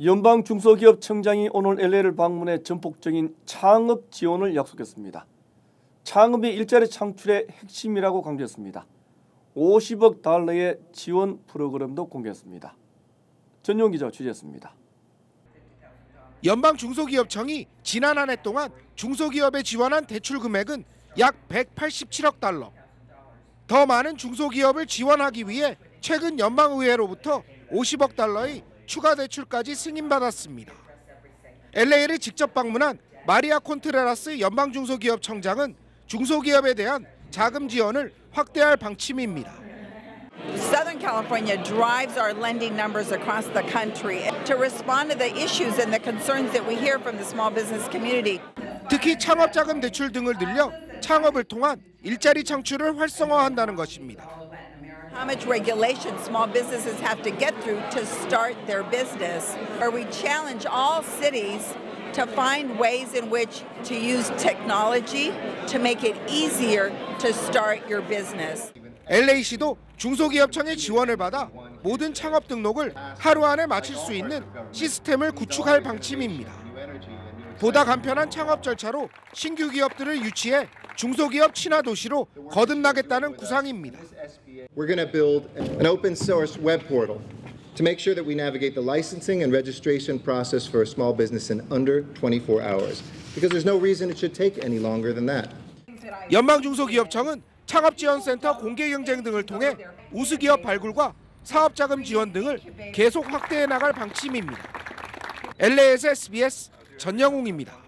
연방 중소기업 청장이 오늘 LA를 방문해 전폭적인 창업 지원을 약속했습니다. 창업이 일자리 창출의 핵심이라고 강조했습니다. 50억 달러의 지원 프로그램도 공개했습니다. 전용 기자 취재했습니다. 연방 중소기업청이 지난 한 해 동안 중소기업에 지원한 대출 금액은 약 187억 달러. 더 많은 중소기업을 지원하기 위해 최근 연방의회로부터 50억 달러의 추가 대출까지 승인받았습니다. LA를 직접 방문한 마리아 콘트레라스 연방 중소기업 청장은 중소기업에 대한 자금 지원을 확대할 방침입니다. Southern California drives our lending numbers across the country to respond to the issues and the concerns that we hear from the small business community. 특히 창업 자금 대출 등을 늘려 창업을 통한 일자리 창출을 활성화한다는 것입니다. How much regulation small businesses have to get through to start their business, where we challenge all cities to find ways in which to use technology to make it easier to start your business. LA시도 중소기업청의 지원을 받아 모든 창업 등록을 하루 안에 마칠 수 있는 시스템을 구축할 방침입니다. 보다 간편한 창업 절차로 신규 기업들을 유치해 중소기업 친화 도시로 거듭나겠다는 구상입니다. We're going to build an open source web portal to make sure that we navigate the licensing and registration process for a small business in under 24 hours. Because there's no reason it should take any longer than that. 연방중소기업청은 창업지원센터 공개 경쟁 등을 통해 우수기업 발굴과 사업자금 지원 등을 계속 확대해 나갈 방침입니다. LA에서 SBS 전영웅입니다.